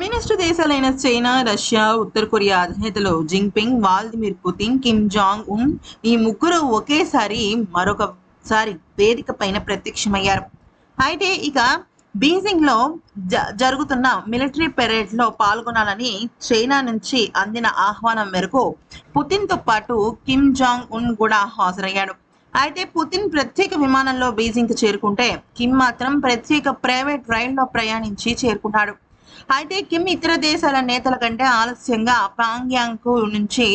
Communist దేశాలైన China Russia ఉత్తర Korea అధినేతలు Jinping Vladimir Putin Kim Jong Un ఈ ముగ్గురు ఒకేసారి మరొకసారి వేదిక పైన ప్రత్యక్షమయ్యారు. అయితే ఇక బీజింగ్లో జ జరుగుతున్న మిలిటరీ పెరేడ్లో పాల్గొనాలని చైనా నుంచి అందిన ఆహ్వానం మేరకు పుతిన్తో పాటు కిమ్ జాంగ్ ఉన్ కూడా హాజరయ్యాడు. అయితే పుతిన్ ప్రత్యేక విమానంలో బీజింగ్ చేరుకుంటే కిమ్ మాత్రం ప్రత్యేక ప్రైవేట్ రైల్లో ప్రయాణించి చేరుకున్నాడు. అయితే కిమ్ ఇతర దేశాల నేతల కంటే ఆలస్యంగా పాంగ్యాంగ్ నుంచి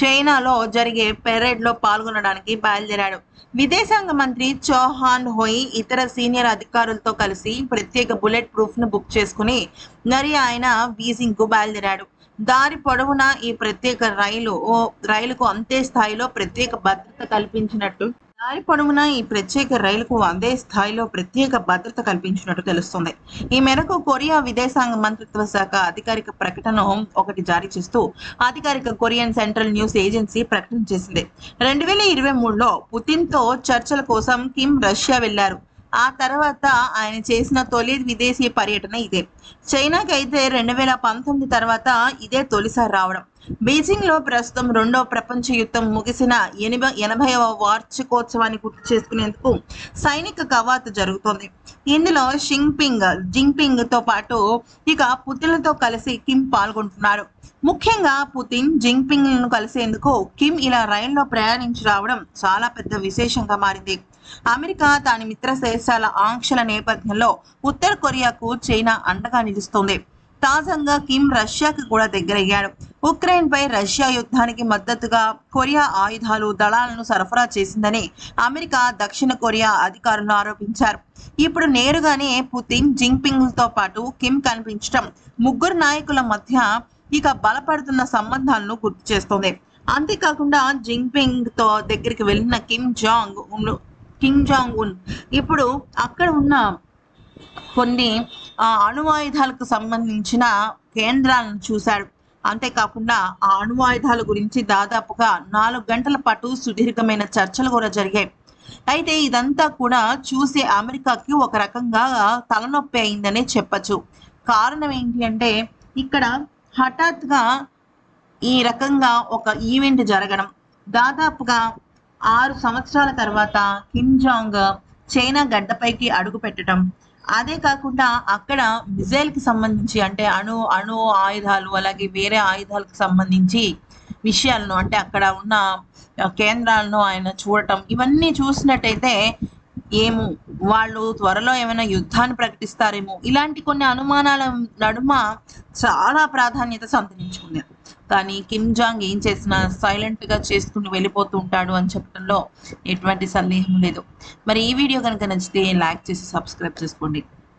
చైనాలో జరిగే పెరేడ్లో పాల్గొనడానికి బయలుదేరాడు. విదేశాంగ మంత్రి చౌహాన్ హోయ్ ఇతర సీనియర్ అధికారులతో కలిసి ప్రత్యేక బుల్లెట్ ప్రూఫ్ను బుక్ చేసుకుని మరి ఆయన బీజింగ్కు బయలుదేరాడు. దారి పొడవునా ఈ ప్రత్యేక రైలు ఓ రైలుకు అంతే స్థాయిలో ప్రత్యేక భద్రత కల్పించినట్టు దారి పొడవునా ఈ ప్రత్యేక రైలుకు అదే స్థాయిలో ప్రత్యేక భద్రత కల్పించినట్టు తెలుస్తుంది. ఈ మేరకు కొరియా విదేశాంగ మంత్రిత్వ శాఖ అధికారిక ప్రకటన ఒకటి జారీ చేస్తూ అధికారిక కొరియన్ సెంట్రల్ న్యూస్ ఏజెన్సీ ప్రకటన చేసింది. రెండు వేల ఇరవై మూడులో పుతిన్తో చర్చల కోసం కిమ్ రష్యా వెళ్ళారు ఆ తర్వాత ఆయన చేసిన తొలి విదేశీ పర్యటన ఇదే. చైనాకైతే రెండు వేల పంతొమ్మిది తర్వాత ఇదే తొలిసారి రావడం. బీజింగ్లో ప్రస్తుతం రెండో ప్రపంచ యుద్ధం ముగిసిన ఎనభై ఎనభైవ వార్షికోత్సవాన్ని గుర్తు చేసుకునేందుకు సైనిక కవాతు జరుగుతోంది. ఇందులో షింగ్పింగ్ జింగ్పింగ్తో పాటు ఇక పుతిన్లతో కలిసి కిమ్ పాల్గొంటున్నారు ముఖ్యంగా పుతిన్ జింగ్పింగ్లను కలిసేందుకు కిమ్ ఇలా రైల్లో ప్రయాణించి రావడం చాలా పెద్ద విశేషంగా మారింది. అమెరికా దాని మిత్ర దేశాల ఆంక్షల నేపథ్యంలో ఉత్తర కొరియాకు చైనా అండగా నిలుస్తోంది. తాజాగా కిమ్ రష్యాకి కూడా దగ్గరయ్యాడు. ఉక్రెయిన్ పై రష్యా యుద్ధానికి మద్దతుగా కొరియా ఆయుధాలు దళాలను సరఫరా చేసిందని అమెరికా దక్షిణ కొరియా అధికారులు ఆరోపించారు. ఇప్పుడు నేరుగానే పుతిన్ జింగ్పింగ్తో పాటు కిమ్ కనిపించడం ముగ్గురు నాయకుల మధ్య ఇక బలపడుతున్న సంబంధాలను గుర్తు చేస్తోంది. అంతేకాకుండా జింగ్పింగ్తో దగ్గరికి వెళ్ళిన Kim Jong Un Kim Jong Un ఇప్పుడు అక్కడ ఉన్న కొన్ని ఆ, అణువాయుధాలకు సంబంధించిన కేంద్రాలను చూశాడు. అంతేకాకుండా ఆ అణువాయుధాల గురించి దాదాపుగా నాలుగు గంటల పాటు సుదీర్ఘమైన చర్చలు కూడా జరిగాయి. అయితే ఇదంతా కూడా చూసే అమెరికాకి ఒక రకంగా తలనొప్పి అయిందనే చెప్పచ్చు. కారణం ఏంటి అంటే ఇక్కడ హఠాత్గా ఈ రకంగా ఒక ఈవెంట్ జరగడం. దాదాపుగా ఆరు సంవత్సరాల తర్వాత కిమ్ జాంగ్ చైనా గడ్డపైకి అడుగు పెట్టడం. అదే కాకుండా అక్కడ మిజైల్కి సంబంధించి అంటే అణు అణు ఆయుధాలు అలాగే వేరే ఆయుధాలకు సంబంధించి విషయాలను అంటే అక్కడ ఉన్న కేంద్రాలను ఆయన చూడటం ఇవన్నీ చూసినట్టయితే ఏమో వాళ్ళు త్వరలో ఏమైనా యుద్ధాన్ని ప్రకటిస్తారేమో. ఇలాంటి కొన్ని అనుమానాల నడుమ చాలా ప్రాధాన్యత సంతరించుకుంది. కానీ కిమ్ జాంగ్ ఏం చేసినా సైలెంట్గా చేసుకుని వెళ్ళిపోతూ ఉంటాడు అని చెప్పడంలో ఎటువంటి సందేహం లేదు. మరి ఈ వీడియో కనుక నచ్చితే లైక్ చేసి సబ్స్క్రైబ్ చేసుకోండి.